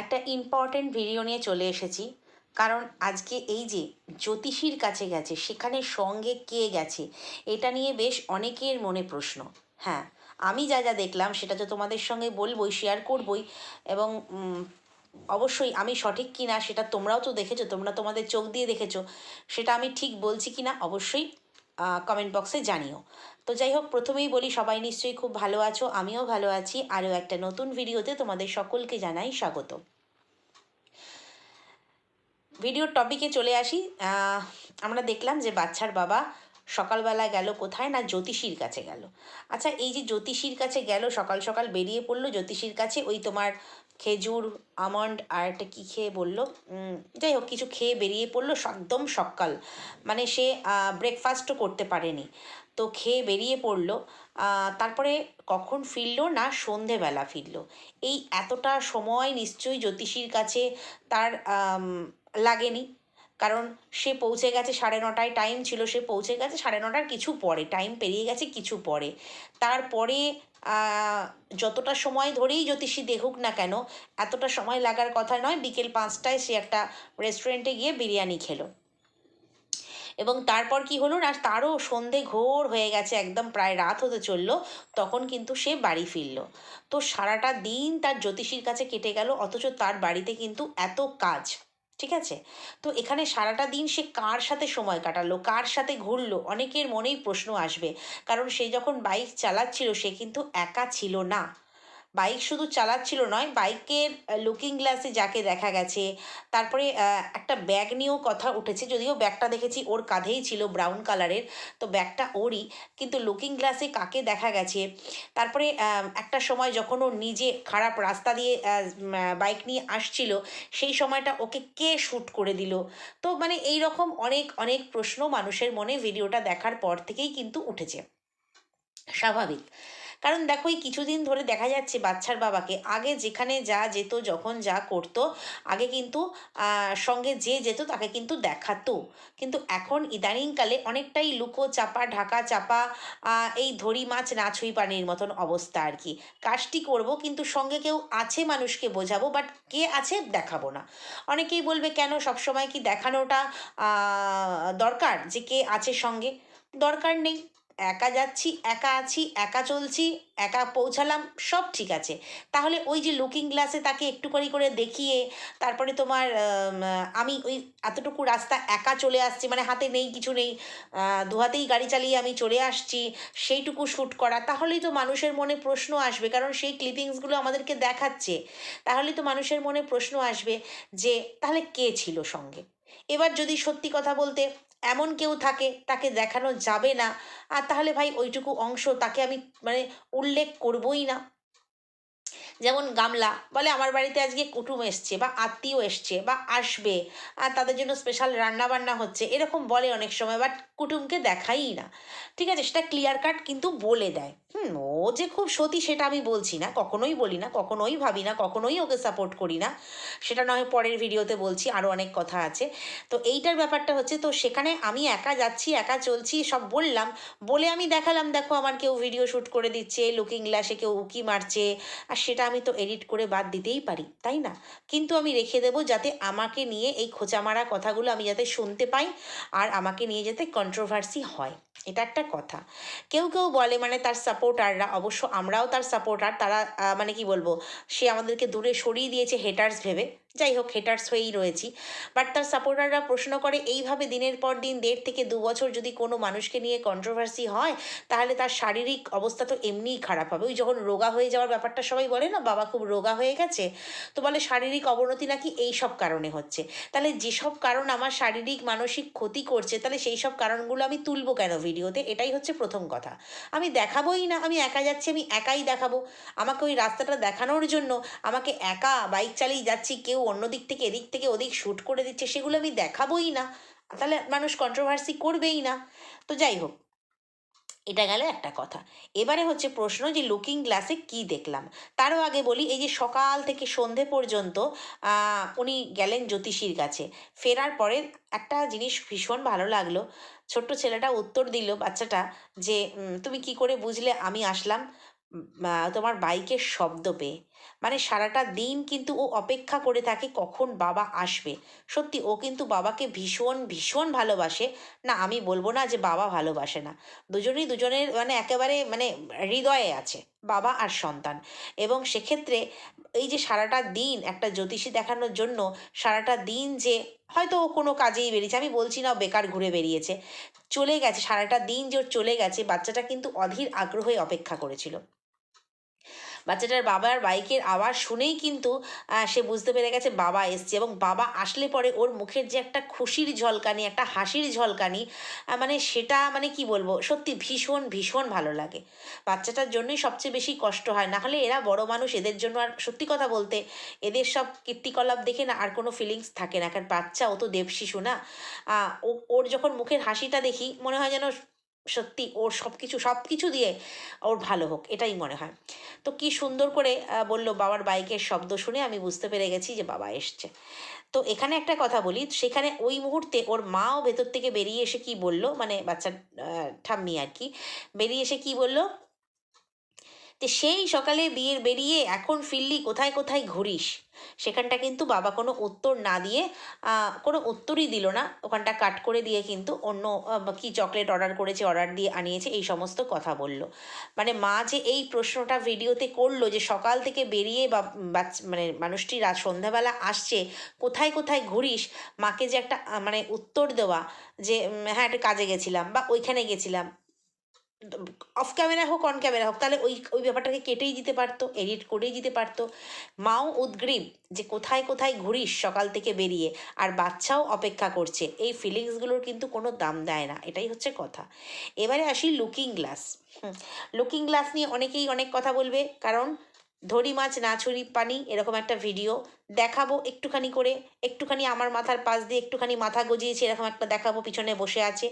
একটা important video নিয়ে চলে এসেছি। কারণ আজকে এই যে জ্যোতিষীর কাছে গেছে, সেখানে সঙ্গে কে গেছে, এটা নিয়ে বেশ অনেকের মনে প্রশ্ন। হ্যাঁ আমি যা যা দেখলাম সেটা তো তোমাদের সঙ্গে বলবই শেয়ার করবই এবং অবশ্যই আমি সঠিক কি না সেটা তোমরাও তো দেখেছ, তোমরা তোমাদের চোখ দিয়ে দেখেছ, সেটা আমি ঠিক বলছি কি না অবশ্যই কমেন্ট বক্সে জানিও। তো যাই হোক প্রথমেই বলি, সবাই নিশ্চয়ই খুব ভালো আছো, আমিও ভালো আছি। আরও একটা নতুন ভিডিওতে তোমাদের সকলকে জানাই স্বাগত। ভিডিওর টপিকে চলে আসি। আমরা দেখলাম যে বাচ্চার বাবা সকালবেলা গেল কোথায় না জ্যোতিষীর কাছে গেল। আচ্ছা এই যে জ্যোতিষীর কাছে গেল, সকাল সকাল বেরিয়ে পড়ল, জ্যোতিষীর কাছে ওই তোমার খেজুর, আমন্ড আর একটা কী খেয়ে বলল? যাই হোক, কিছু খেয়ে বেরিয়ে পড়ল একদম সকাল। মানে সে ব্রেকফাস্টও করতে পারেনি। তো খেয়ে বেরিয়ে পড়ল। তারপরে কখন ফিরলো না সন্ধেবেলা ফিরলো। এই এতটা সময় নিশ্চয়ই জ্যোতিষীর কাছে তার লাগেনি। কারণ সে পৌঁছে গেছে সাড়ে নটায় টাইম ছিল, সে পৌঁছে গেছে সাড়ে নটার কিছু পরে টাইম পেরিয়ে গেছে কিছু পরে। তারপরে যতটা সময় ধরেই জ্যোতিষী দেখুক না কেন, এতটা সময় লাগার কথা নয়, বিকেল পাঁচটায় সে একটা রেস্টুরেন্টে গিয়ে বিরিয়ানি খেলো। এবং তারপর কি হলো না, তারও সন্ধে ঘোর হয়ে গেছে, একদম প্রায় রাত হতে চলল, তখন কিন্তু সে বাড়ি ফিরল। তো সারাটা দিন তার জ্যোতিষীর কাছে কেটে গেল, অথচ তার বাড়িতে কিন্তু এত কাজ। ঠিক আছে? তো এখানে সারাটা দিন সে কার সাথে সময় কাটালো, কার সাথে ঘুরলো, অনেকের মনেই প্রশ্ন আসবে। কারণ সে যখন বাইক চালাচ্ছিল, সে কিন্তু একা ছিল না। বাইক শুধু চালাচ্ছিল নয় বাইকের লুকিং গ্লাসে যাকে দেখা গেছে, তারপরে একটা ব্যাগ নিয়েও কথা উঠেছে, যদিও ব্যাগটা দেখেছি ওর কাঁধেই ছিল ব্রাউন কালারের তো ব্যাগটা ওরই, কিন্তু লুকিং গ্লাসে কাকে দেখা গেছে? তারপরে একটা সময় যখন ও নিজে খারাপ রাস্তা দিয়ে বাইক নিয়ে আসছিল, সেই সময়টা ওকে কে শ্যুট করে দিল? তো মানে এই রকম অনেক অনেক প্রশ্ন মানুষের মনে ভিডিওটা দেখার পর থেকেই কিন্তু উঠেছে। স্বাভাবিক। কারণ দেখো, এই কিছুদিন ধরে দেখা যাচ্ছে বাচ্চার বাবাকে, আগে যেখানে যা যেত, যখন যা করতো, আগে কিন্তু সঙ্গে যে যেত, তাকে কিন্তু দেখাতো। কিন্তু এখন ইদানিংকালে অনেকটাই লুকো চাপা ঢাকা চাপা এই ধরি মাছ না ছুঁই পানির মতন অবস্থা আর কি। কাজটি করব, কিন্তু সঙ্গে কেউ আছে মানুষকে বোঝাবো, বাট কে আছে দেখাবো না। অনেকেই বলবে, কেন সবসময় কি দেখানোটা দরকার যে কে আছে সঙ্গে? দরকার নেই। একা যাচ্ছি, একা আছি, একা চলছি, একা পৌঁছালাম, সব ঠিক আছে। তাহলে ওই যে লুকিং গ্লাসে তাকে একটুখানি করে দেখিয়ে, তারপরে তোমার আমি ওই এতটুকু রাস্তা একা চলে আসছি মানে হাতে নেই, কিছু নেই দু হাতেই গাড়ি চালিয়ে আমি চলে আসছি, সেইটুকু শ্যুট করা, তাহলেই তো মানুষের মনে প্রশ্ন আসবে, কারণ সেই ক্লিপিংসগুলো আমাদেরকে দেখাচ্ছে। তাহলেই তো মানুষের মনে প্রশ্ন আসবে যে, তাহলে কে ছিল সঙ্গে? এবার যদি সত্যি কথা বলতে এমন কেউ থাকে, তাকে দেখানো যাবে না। আর তাহলে ভাই ওইটুকু অংশ তাকে আমি মানে উল্লেখ করবই না। যেমন গামলা, বলে আমার বাড়িতে আজকে কুটুম এসছে বা আত্মীয় এসছে বা আসবে, আর তাদের জন্য স্পেশাল রান্না বান্না হচ্ছে, এরকম বলে অনেক সময় বাট কুটুমকে দেখাই না। ঠিক আছে, সেটা ক্লিয়ার কাট কিন্তু বলে দেয়। হুম, ও যে খুব সতী সেটা আমি বলছি না, কখনোই বলি না, কখনোই ভাবি না, কখনোই ওকে সাপোর্ট করি না। সেটা নয়, পরের ভিডিওতে বলছি আরও অনেক কথা আছে। তো এইটার ব্যাপারটা হচ্ছে, তো সেখানে আমি একা যাচ্ছি, একা চলছি, সব বললাম, বলে আমি দেখালাম, দেখো আমার কেউ ভিডিও শ্যুট করে দিচ্ছে লুকিং গ্লাসে কেউ উকি মারছে, আর সেটা আমি তো এডিট করে বাদ দিতেই পারি, তাই না? কিন্তু আমি রেখে দেব যাতে আমাকে নিয়ে এই খোঁচা মারা কথাগুলো আমি যাতে শুনতে পাই আর আমাকে নিয়ে যাতে কন্ট্রোভার্সি হয়। এটা একটা কথা। কেউ কেউ বলে মানে তার সাপোর্টাররা অবশ্য আমরাও তার সাপোর্টার তারা মানে কি বলব? সে আমাদেরকে দূরে সরিয়ে দিয়েছে হেটার্স ভেবে। যাই হোক হেটার্স হয়েই রয়েছি। বাট তার সাপোর্টাররা প্রশ্ন করে, এইভাবে দিনের পর দিন, দেড় থেকে দু বছর যদি কোনো মানুষকে নিয়ে কন্ট্রোভার্সি হয়, তাহলে তার শারীরিক অবস্থা তো এমনিই খারাপ হবে। ওই যখন রোগা হয়ে যাওয়ার ব্যাপারটা সবাই বলে না, বাবা খুব রোগা হয়ে গেছে? তো বলে, শারীরিক অবনতি নাকি এই সব কারণে হচ্ছে? তাহলে যেসব কারণ আমার শারীরিক, মানসিক ক্ষতি করছে, তাহলে সেই সব কারণগুলো আমি তুলবো কেন ভিডিওতে? এটাই হচ্ছে প্রথম কথা। আমি দেখাবোই না, আমি একা যাচ্ছি, আমি একাই দেখাবো। আমাকে ওই রাস্তাটা দেখানোর জন্য আমাকে একা বাইক চালিয়ে যাচ্ছি, কেউ অন্য দিক থেকে, এদিক থেকে ওদিক শ্যুট করে দিচ্ছে, সেগুলো আমি দেখাবোই না। তাহলে মানুষ কন্ট্রোভার্সি করবেই না। তো যাই হোক, এটা গেল একটা কথা। এবারে হচ্ছে প্রশ্ন যে লুকিং গ্লাসে কি দেখলাম? তারও আগে বলি, এই যে সকাল থেকে সন্ধে পর্যন্ত উনি গেলেন জ্যোতিষীর কাছে। ফেরার পরে একটা জিনিস ভীষণ ভালো লাগল। ছোট্ট ছেলেটা উত্তর দিল, বাচ্চাটা, যে তুমি কি করে বুঝলে আমি আসলাম তোমার বাইকের শব্দ পেয়ে। মানে সারাটা দিন কিন্তু ও অপেক্ষা করে থাকে কখন বাবা আসবে। সত্যি, ও কিন্তু বাবাকে ভীষণ ভীষণ ভালোবাসে। না, আমি বলব না যে বাবা ভালোবাসে না। দুজনেই দুজনের মানে একেবারে মানে হৃদয়ে আছে, বাবা আর সন্তান। এবং সেক্ষেত্রে এই যে সারাটা দিন একটা জ্যোতিষী দেখানোর জন্য সারাটা দিন যে হয়তো ও কোনো কাজেই বেরিয়েছে, আমি বলছি না বেকার ঘুরে বেরিয়েছে। চলে গেছে, সারাটা দিন যে চলে গেছে, বাচ্চাটা কিন্তু অধীর আগ্রহে অপেক্ষা করেছিল। বাচ্চাটার বাবার বাইকের আওয়াজ শুনেই কিন্তু সে বুঝতে পেরে গেছে বাবা এসছে এবং বাবা আসলে পরে ওর মুখের যে একটা খুশির ঝলকানি, একটা হাসির ঝলকানি মানে সেটা মানে কি বলব, সত্যি ভীষণ ভীষণ ভালো লাগে। বাচ্চাটার জন্যই সবচেয়ে বেশি কষ্ট হয়। না হলে এরা বড় মানুষ, এদের জন্য আর সত্যি কথা বলতে এদের সব কীর্তিকলাপ দেখে না আর কোনো ফিলিংস থাকে না। কারণ বাচ্চা ও তো দেব শিশু না ওর যখন মুখের হাসিটা দেখি, মনে হয় যেন সত্যি ওর সব কিছু সব কিছু দিয়ে ওর ভালো হোক, এটাই মনে হয়। তো কি সুন্দর করে বলল, বাবার বাইকের শব্দ শুনে আমি বুঝতে পেরে গেছি যে বাবা এসছে। তো এখানে একটা কথা বলি, সেখানে ওই মুহূর্তে ওর মাও ভেতর থেকে বেরিয়ে এসে কি বলল মানে বাচ্চার ঠাম্মি আর কি, বেরিয়ে এসে কি বলল যে সেই সকালে বিয়ের বেরিয়ে এখন ফিরলি কোথায় কোথায় ঘুরিস? সেখানটা কিন্তু বাবা কোনো উত্তর না দিয়ে কোনো উত্তরই দিল না। ওখানটা কাট করে দিয়ে কিন্তু অন্য কি চকলেট অর্ডার করেছে, অর্ডার দিয়ে আনিয়েছে, এই সমস্ত কথা বলল। মানে মা যে এই প্রশ্নটা ভিডিওতে করল যে সকাল থেকে বেরিয়ে বা মানে মানুষটি রাত সন্ধ্যাবেলা আসছে, কোথায় কোথায় ঘুরিস? মাকে যে একটা মানে উত্তর দেওয়া যে হ্যাঁ একটা কাজে গেছিলাম বা ওইখানে গেছিলাম। অফ ক্যামেরা হোক, অন ক্যামেরা হোক, তাহলে ওই ওই ব্যাপারটাকে কেটেই দিতে পারতো, এডিট করেই দিতে পারতো। মাও উদ্গ্রীব যে কোথায় কোথায় ঘুরিস সকাল থেকে বেরিয়ে, আর বাচ্চাও অপেক্ষা করছে, এই ফিলিংসগুলোর কিন্তু কোনো দাম দেয় না, এটাই হচ্ছে কথা। এবারে আসি লুকিং গ্লাস। লুকিং গ্লাস নিয়ে অনেকেই অনেক কথা বলবে, কারণ ধরি মাছ না ছড়ি পানি, এরকম একটা ভিডিও দেখাবো একটুখানি করে, একটুখানি আমার মাথার পাশ দিয়ে একটুখানি মাথা গজিয়েছে এরকম একটা দেখাবো, পিছনে বসে আছে।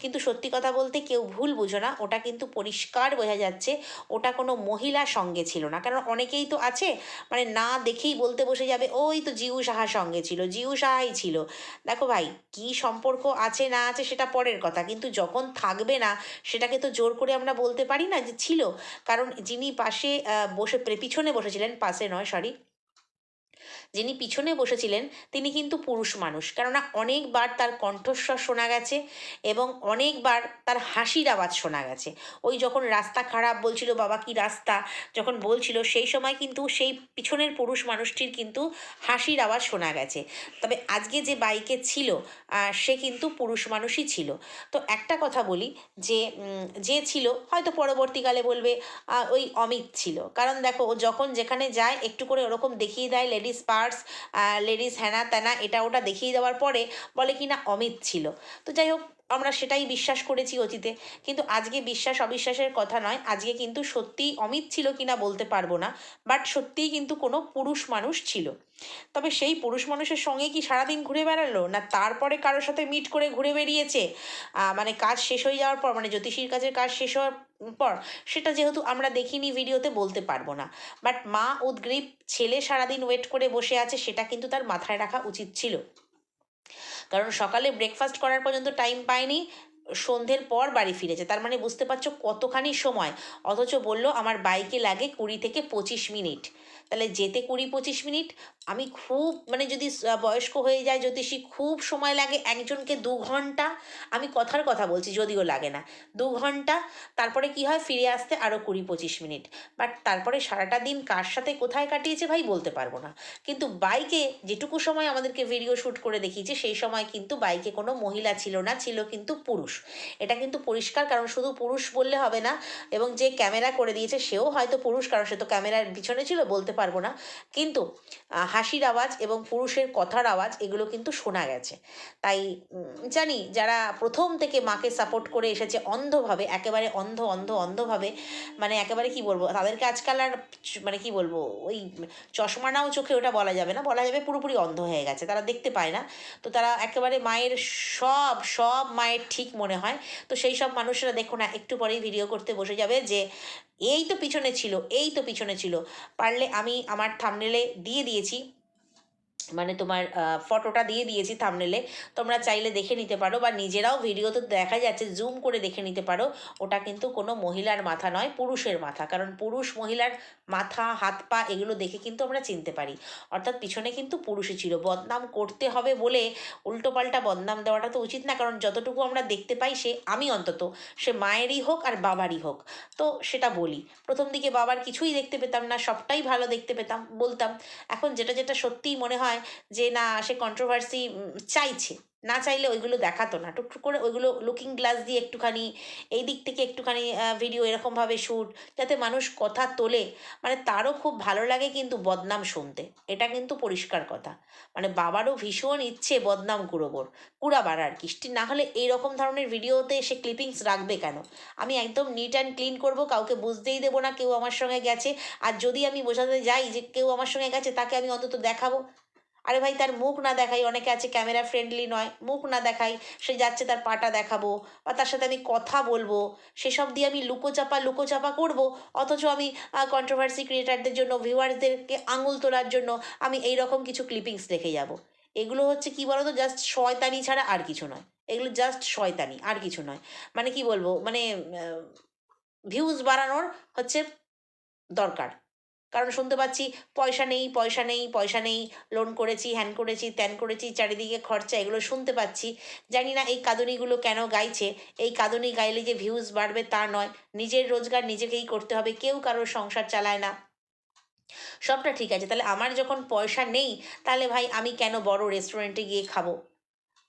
কিন্তু সত্যি কথা বলতে কেউ ভুল বুঝো না, ওটা কিন্তু পরিষ্কার বোঝা যাচ্ছে, ওটা কোনো মহিলা সঙ্গে ছিল না। কারণ অনেকেই তো আছে মানে না দেখেই বলতে বসে যাবে, ওই তো জিউ সাহা সঙ্গে ছিল, জিউ সাহাই ছিল। দেখো ভাই, কি সম্পর্ক আছে না আছে সেটা পরের কথা, কিন্তু যখন থাকবে না, সেটাকে তো জোর করে আমরা বলতে পারি না যে ছিল। কারণ যিনি পাশে বসে, পিছনে বসেছিলেন, পাশে নয় সরি যিনি পিছনে বসেছিলেন, তিনি কিন্তু পুরুষ মানুষ। কেননা অনেকবার তার কণ্ঠস্বর শোনা গেছে এবং অনেকবার তার হাসির আওয়াজ শোনা গেছে। ওই যখন রাস্তা খারাপ বলছিল, বাবা, কি রাস্তা? যখন বলছিল, সেই সময় কিন্তু সেই পিছনের পুরুষ মানুষটির কিন্তু হাসির আওয়াজ শোনা গেছে। তবে আজকে যে বাইকে ছিল সে কিন্তু পুরুষ মানুষই ছিল। তো একটা কথা বলি যে যে ছিল, হয়তো পরবর্তীকালে বলবে ওই অমিত ছিল। কারণ দেখো, ও যখন যেখানে যায়, একটু করে ওরকম দেখিয়ে দেয় লেডিস পার্টস লেডিস হ্যানা ত্যানা এটা ওটা দেখিয়ে দেওয়ার পরে বলে কি না অমিত ছিল। তো যাই হোক, আমরা সেটাই বিশ্বাস করেছি অতীতে। কিন্তু আজকে বিশ্বাস অবিশ্বাসের কথা নয়, আজকে কিন্তু সত্যিই অমিত ছিল কিনা বলতে পারব না বাট সত্যিই কিন্তু কোনো পুরুষ মানুষ ছিল। তবে সেই পুরুষ মানুষের সঙ্গে কি সারাদিন ঘুরে বেড়ালো, না তারপরে কারোর সাথে মিট করে ঘুরে বেরিয়েছে মানে কাজ শেষ হয়ে যাওয়ার পর মানে জ্যোতিষীর কাজের কাজ শেষ হওয়ার পর সেটা যেহেতু আমরা দেখিনি ভিডিওতে বলতে পারব না। বাট মা উদ্গ্রীব ছেলে সারাদিন ওয়েট করে বসে আছে সেটা কিন্তু তার মাথায় রাখা উচিত ছিল। কারণ সকালে ব্রেকফাস্ট করার পর্যন্ত টাইম পায়নি, সন্ধ্যের পর বাড়ি ফিরেছে। তার মানে বুঝতে পারছ কতখানি সময়। অথচ বলল আমার বাইকে লাগে কুড়ি থেকে পঁচিশ মিনিট। তাহলে যেতে কুড়ি পঁচিশ মিনিট। আমি খুব মানে যদি বয়স্ক হয়ে যায় জ্যোতিষী, খুব সময় লাগে একজনকে দু ঘণ্টা। আমি কথার কথা বলছি, যদিও লাগে না। দু ঘণ্টা, তারপরে কি হয়, ফিরে আসতে আরও কুড়ি পঁচিশ মিনিট। বাট তারপরে সারাটা দিন কার সাথে কোথায় কাটিয়েছে ভাই বলতে পারব না। কিন্তু বাইকে যেটুকু সময় আমাদেরকে ভিডিও শ্যুট করে দেখিয়েছে, সেই সময় কিন্তু বাইকে কোনো মহিলা ছিল না, ছিল কিন্তু পুরুষ। এটা কিন্তু পরিষ্কার, কারণ শুধু পুরুষ বললে হবে না। এবং যে ক্যামেরা করে দিয়েছে, সেও হয়তো পুরুষ, কারণ সে তো ক্যামেরার পিছনে ছিল, বলতে পারব না। কিন্তু হাসির আওয়াজ এবং পুরুষের কথার আওয়াজ এগুলো কিন্তু শোনা গেছে। তাই জানি যারা প্রথম থেকে মাকে সাপোর্ট করে এসেছে অন্ধভাবে, একেবারে অন্ধ অন্ধ, অন্ধভাবে মানে একেবারে কি বলব, তাদেরকে আজকাল আর মানে কি বলব, ওই চশমা নাও চোখে ওটা বলা যাবে না, বলা যাবে পুরোপুরি অন্ধ হয়ে গেছে, তারা দেখতে পায় না। তো তারা একেবারে মায়ের সব সব মায়ের ঠিক মনে হয়। তো সেই সব মানুষরা দেখো না, একটু পরেই ভিডিও করতে বসে যাবে যে এই তো পিছনে ছিল এই তো পিছনে ছিল। পারলে আমি আমার থামনেলে দিয়ে দিয়েছি। মানে তোমার ফটোটা দিয়ে দিয়েছি থামনেলে তোমরা চাইলে দেখে নিতে পারো বা নিজেরাও ভিডিওতে দেখা যাচ্ছে জুম করে দেখে নিতে পারো। ওটা কিন্তু কোনো মহিলার মাথা নয়, পুরুষের মাথা। কারণ পুরুষ মহিলার মাথা, হাত, পা এগুলো দেখে কিন্তু আমরা চিনতে পারি। অর্থাৎ পিছনে কিন্তু পুরুষই ছিল। বদনাম করতে হবে বলে উল্টোপাল্টা বদনাম দেওয়াটা তো উচিত না। কারণ যতটুকু আমরা দেখতে পাই, সে আমি অন্তত, সে মায়েরই হোক আর বাবারই হোক। তো সেটা বলি। প্রথম দিকে বাবার কিছুই দেখতে পেতাম না, সবটাই ভালো দেখতে পেতাম, বলতাম। এখন যেটা যেটা সত্যিই মনে হয় যে, না, সে কন্ট্রোভার্সি চাইছে। না চাইলে ওইগুলো দেখাতো না। টুকটুক করে ওইগুলো লুকিং গ্লাস দিয়ে একটুখানি, এই দিক থেকে একটুখানি ভিডিও এরকমভাবে শ্যুট যাতে মানুষ কথা তোলে। মানে তারও খুব ভালো লাগে কিন্তু বদনাম শুনতে। এটা কিন্তু পরিষ্কার কথা। মানে বাবারও ভীষণ ইচ্ছে বদনাম কুড়োবর, কুড়াবার আর কি। না হলে এইরকম ধরনের ভিডিওতে সে ক্লিপিংস রাখবে কেন? আমি একদম নিট অ্যান্ড ক্লিন করব, কাউকে বুঝতেই দেবো না কেউ আমার সঙ্গে গেছে। আর যদি আমি বোঝাতে যাই যে কেউ আমার সঙ্গে গেছে, তাকে আমি অন্তত দেখাবো। আরে ভাই, তার মুখ না দেখাই, অনেকে আছে ক্যামেরা ফ্রেন্ডলি নয়, মুখ না দেখাই, সে যাচ্ছে তার পাটা দেখাবো, বা তার সাথে আমি কথা বলব, সেসব দিয়ে আমি লুকোচাপা লুকোচাপা করব, অথচ আমি কন্ট্রোভার্সি ক্রিয়েটারদের জন্য ভিউয়ার্সদেরকে আঙুল তোলার জন্য, আমি এই রকম কিছু ক্লিপিংস রেখে যাব। এগুলো হচ্ছে কি বলতো জাস্ট শয়তানি ছাড়া আর কিছু নয়। এগুলো জাস্ট শয়তানি, আর কিছু নয়। মানে কি বলব মানে ভিউজ বাড়ানোর হচ্ছে দরকার। কারণ শুনতে পাচ্ছি, পয়সা নেই পয়সা নেই পয়সা নেই লোন করেছি হ্যান করেছি, ত্যান করেছি, চারিদিকে খরচা, এগুলো শুনতে পাচ্ছি। জানি না এই কাঁদনিগুলো কেন গাইছে, এই কাঁদনি গাইলে যে ভিউজ বাড়বে তা নয়, নিজের রোজগার নিজেকেই করতে হবে, কেউ কারোর সংসার চালায় না। সবটা ঠিক আছে, তাহলে আমার যখন পয়সা নেই, তাহলে ভাই আমি কেন বড় রেস্টুরেন্টে গিয়ে খাব?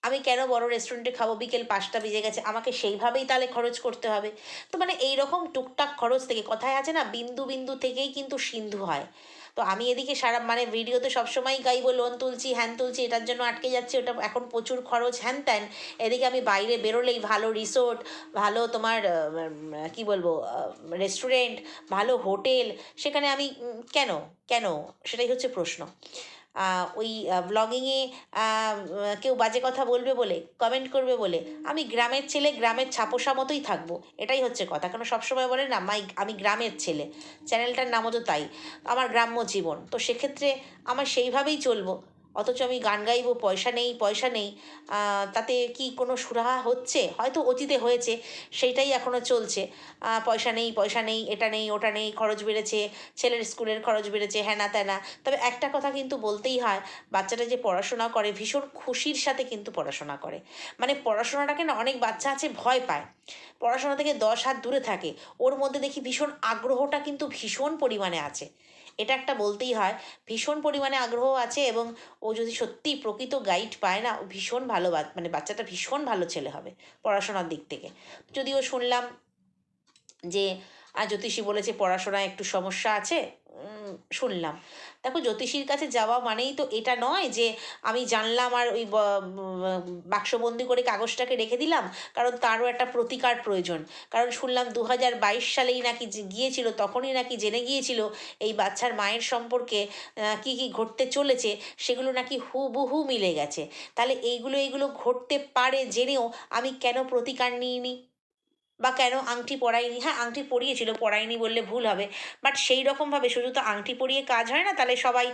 আমি কেন বড় রেস্টুরেন্টে খাব? বিকেল পাঁচটা বেজে গেছে। আমাকে সেইভাবেই তাহলে খরচ করতে হবে। তো মানে এই রকম টুকটাক খরচ থেকে, কথায় আছে না, বিন্দু বিন্দু থেকেই কিন্তু সিন্ধু হয়। তো আমি এদিকে সারা মানে ভিডিওতে সবসময় গাইবো, লোন তুলছি, হ্যান তুলছি, এটার জন্য আটকে যাচ্ছে, ওটা এখন প্রচুর খরচ, হ্যান ত্যান। এদিকে আমি বাইরে বেরোলেই ভালো রিসোর্ট ভালো তোমার কি বলব রেস্টুরেন্ট ভালো হোটেল, সেখানে আমি কেন? কেন? সেটাই হচ্ছে প্রশ্ন। ওই ব্লগিংয়ে কেউ বাজে কথা বলবে বলে কমেন্ট করবে বলে, আমি গ্রামের ছেলে, গ্রামের ছাপোষা মতোই থাকব। এটাই হচ্ছে কথা। কারণ সবসময় বলে, না, মাই, আমি গ্রামের ছেলে। চ্যানেলটার নামও তো তাই। আমার গ্রাম্য জীবন। তো সেক্ষেত্রে আমার সেইভাবেই চলবো। অথচ আমি গান গাইবো, পয়সা নেই পয়সা নেই। তাতে কি কোনো সুরাহা হচ্ছে? হয়তো অতীতে হয়েছে, সেইটাই এখনও চলছে। পয়সা নেই পয়সা নেই, এটা নেই, ওটা নেই, খরচ বেড়েছে, ছেলের স্কুলের খরচ বেড়েছে হ্যানা ত্যানা তবে একটা কথা কিন্তু বলতেই হয়, বাচ্চাটা যে পড়াশোনা করে, ভীষণ খুশির সাথে কিন্তু পড়াশোনা করে। মানে পড়াশোনাটাকে না অনেক বাচ্চা আছে ভয় পায়। পড়াশোনা থেকে দশ হাত দূরে থাকে। ওর মধ্যে দেখি ভীষণ আগ্রহটা কিন্তু ভীষণ পরিমাণে আছে। এটা একটা বলতেই হয়, ভীষণ পরিমাণে আগ্রহ আছে এবং ও যদি সত্যি প্রকৃত গাইড পায় না, ও ভীষণ ভালো মানে বাচ্চাটা ভীষণ ভালো ছেলে হবে পড়াশোনার দিক থেকে। যদিও শুনলাম যে জ্যোতিষী বলেছে পড়াশোনায় একটু সমস্যা আছে শুনলাম। দেখো, জ্যোতিষীর কাছে যাওয়া মানেই তো এটা নয় যে আমি জানলাম আর ওই বাক্সবন্দি করে কাগজটাকে রেখে দিলাম, কারণ তারও একটা প্রতিকার প্রয়োজন। কারণ শুনলাম দু হাজার বাইশ সালেই নাকি গিয়েছিল, তখনই নাকি জেনে গিয়েছিল এই বাচ্চার মায়ের সম্পর্কে কি কি ঘটতে চলেছে, সেগুলো নাকি হুবহু মিলে গেছে। তাহলে এইগুলো এইগুলো ঘটতে পারে জেনেও আমি কেন প্রতিকার নিইনি? বা কেন আংটি পরাইনি হ্যাঁ আংটি পরিয়েছিল পরাইনি বললে ভুল হবে। বাট সেই রকমভাবে শুধু তো আংটি পরিয়ে কাজ হয় না, তাহলে সবাই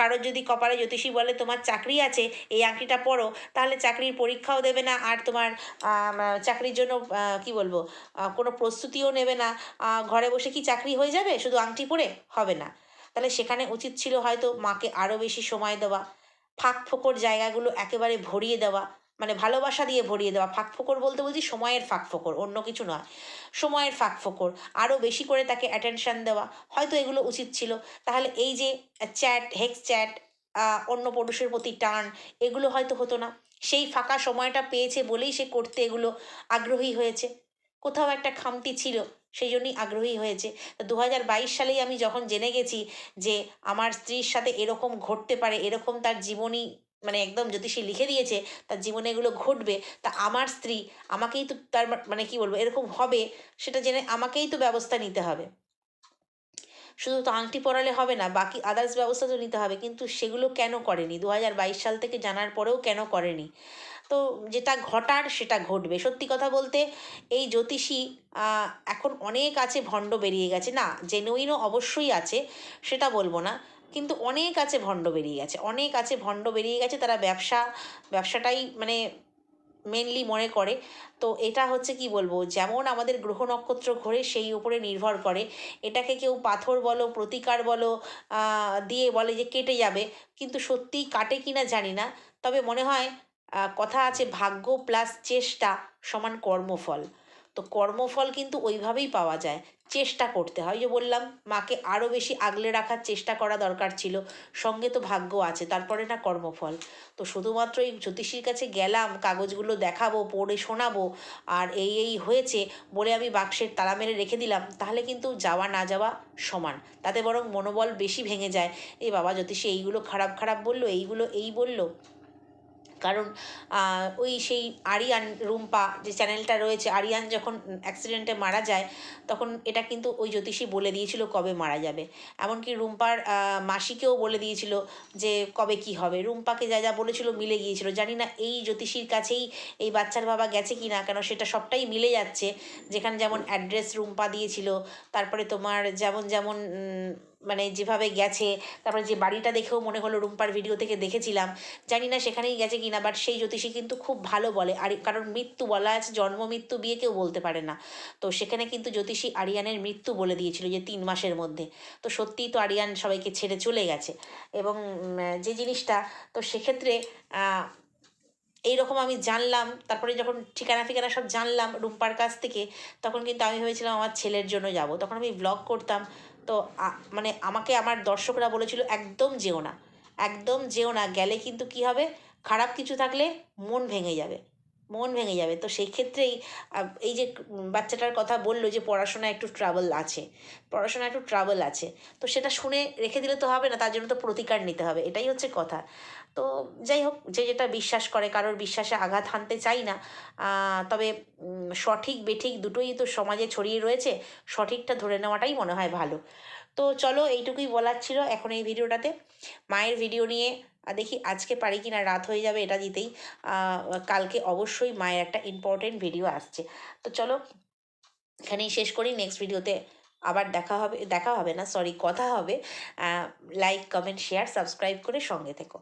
কারোর যদি কপালে জ্যোতিষী বলে তোমার চাকরি আছে, এই আংটিটা পরো, তাহলে চাকরির পরীক্ষাও দেবে না, আর তোমার চাকরির জন্য কি বলব কোনো প্রস্তুতিও নেবে না। ঘরে বসে কি চাকরি হয়ে যাবে? শুধু আংটি পরে? হবে না। তাহলে সেখানে উচিত ছিল হয়তো মাকে আরও বেশি সময় দেওয়া, ফাঁক ফোকর জায়গাগুলো একেবারে ভরিয়ে দেওয়া মানে ভালোবাসা দিয়ে ভরিয়ে দেওয়া, ফাঁক ফোকর বলতে বলছি সময়ের ফাঁক ফোকর, অন্য কিছু নয়। সময়ের ফাঁক ফোকর আরও বেশি করে তাকে অ্যাটেনশান দেওয়া, হয়তো এগুলো উচিত ছিল। তাহলে এই যে চ্যাট হেক্স চ্যাট অন্য পুরুষের প্রতি টান, এগুলো হয়তো হতো না। সেই ফাঁকা সময়টা পেয়েছে বলেই সে করতে এগুলো আগ্রহী হয়েছে। কোথাও একটা খামতি ছিল, সেই জন্যই আগ্রহী হয়েছে। দু হাজার বাইশ সালেই আমি যখন জেনে গেছি যে আমার স্ত্রীর সাথে এরকম ঘটতে পারে, এরকম তার জীবনী মানে একদম জ্যোতিষী লিখে দিয়েছে, তার জীবনে এগুলো ঘটবে, তা আমার স্ত্রী আমাকেই তো তার মানে কি বলব, এরকম হবে, সেটা জেনে আমাকেই তো ব্যবস্থা নিতে হবে। শুধু তো আংটি পরালে হবে না, বাকি আদার্স ব্যবস্থা তো নিতে হবে, কিন্তু সেগুলো কেন করেনি? দু হাজার বাইশ সাল থেকে জানার পরেও কেন করেনি? তো যেটা ঘটার সেটা ঘটবে। সত্যি কথা বলতে, এই জ্যোতিষী এখন অনেক আছে, ভণ্ড বেরিয়ে গেছে। না জেনুইনও অবশ্যই আছে, সেটা বলব না। কিন্তু অনেক আছে ভণ্ড বেরিয়ে গেছে, অনেক আছে ভণ্ড বেরিয়ে গেছে তারা ব্যবসা, ব্যবসাটাই মানে মেনলি মনে করে। তো এটা হচ্ছে কি বলব, যেমন আমাদের গ্রহ নক্ষত্র ঘোরে সেই উপরে নির্ভর করে। এটাকে কেউ পাথর বলো, প্রতিকার বলো দিয়ে বলে যে কেটে যাবে, কিন্তু সত্যিই কাটে কি না জানি না। তবে মনে হয় কথা আছে ভাগ্য প্লাস চেষ্টা সমান কর্মফল। তো কর্মফল কিন্তু ওইভাবেই পাওয়া যায়। চেষ্টা করতে হয়। যে বললাম, মাকে আরও বেশি আগলে রাখার চেষ্টা করা দরকার ছিল। সঙ্গে তো ভাগ্য আছে, তারপরে না কর্মফল। তো শুধুমাত্র এই জ্যোতিষীর কাছে গেলাম, কাগজগুলো দেখাবো, পড়ে শোনাবো, আর এই এই হয়েছে বলে আমি বাক্সের তালা মেরে রেখে দিলাম, তাহলে কিন্তু যাওয়া না যাওয়া সমান। তাতে বরং মনোবল বেশি ভেঙে যায়। এ বাবা জ্যোতিষী, এইগুলো খারাপ খারাপ বলল, এইগুলো এই বলল। কারণ ওই সেই আরিয়ান রুম্পা যে চ্যানেলটা রয়েছে, আরিয়ান যখন অ্যাক্সিডেন্টে মারা যায়, তখন এটা কিন্তু ওই জ্যোতিষী বলে দিয়েছিল কবে মারা যাবে। এমনকি রুম্পার মাসিকেও বলে দিয়েছিল যে কবে কি হবে। রুম্পাকে যা যা বলেছিল মিলে গিয়েছিল। জানি না এই জ্যোতিষীর কাছেই এই বাচ্চার বাবা গেছে কি না কেন সেটা সবটাই মিলে যাচ্ছে। যেখানে যেমন অ্যাড্রেস রুম্পা দিয়েছিল, তারপরে তোমার যেমন যেমন মানে যেভাবে গেছে, তারপরে যে বাড়িটা দেখেও মনে হলো রুম্পার ভিডিও থেকে দেখেছিলাম, জানি না সেখানেই গেছে কিনা বাট সেই জ্যোতিষী কিন্তু খুব ভালো বলে। আর কারণ মৃত্যু বলা আছে, জন্ম, মৃত্যু বিয়ে কেউ বলতে পারে না। তো সেখানে কিন্তু জ্যোতিষী আরিয়ানের মৃত্যু বলে দিয়েছিল যে তিন মাসের মধ্যে। তো সত্যিই তো আরিয়ান সবাইকে ছেড়ে চলে গেছে। এবং যে জিনিসটা, তো সেক্ষেত্রে এইরকম আমি জানলাম, তারপরে যখন ঠিকানা ফিকানা সব জানলাম রুম্পার কাছ থেকে, তখন কিন্তু আমি ভেবেছিলাম আমার ছেলের জন্য যাব। তখন আমি ব্লগ করতাম তো মানে আমাকে আমার দর্শকরা বলেছিল, একদম যেও না, একদম যেও না, গেলে কিন্তু কি হবে? খারাপ কিছু থাকলে মন ভেঙে যাবে। মন ভেঙে যাবে। তো সেই ক্ষেত্রেই এই যে বাচ্চাটার কথা বলল যে পড়াশোনা একটু ট্রাবল আছে, পড়াশোনা একটু ট্রাবল আছে, তো সেটা শুনে রেখে দিলে তো হবে না, তার জন্য তো প্রতিকার নিতে হবে, এটাই হচ্ছে কথা। তো যাই হোক, যে যেটা বিশ্বাস করে, কারোর বিশ্বাসে আঘাত হানতে চাই না তবে সঠিক বেঠিক দুটোই তো সমাজে ছড়িয়ে রয়েছে, সঠিকটা ধরে নেওয়াটাই মনে হয় ভালো। তো চলো এইটুকুই বলার ছিল এখন এই ভিডিওটাতে। মায়ের ভিডিও নিয়ে আহ, দেখি আজকে পারি কি না রাত হয়ে যাবে এটা দিতেই। কালকে অবশ্যই মায়ের একটা ইম্পর্টেন্ট ভিডিও আসছে। তো চলো এখানেই শেষ করি নেক্সট ভিডিওতে আবার দেখা হবে দেখা হবে না সরি কথা হবে। লাইক কমেন্ট শেয়ার সাবস্ক্রাইব করে সঙ্গে থেকো।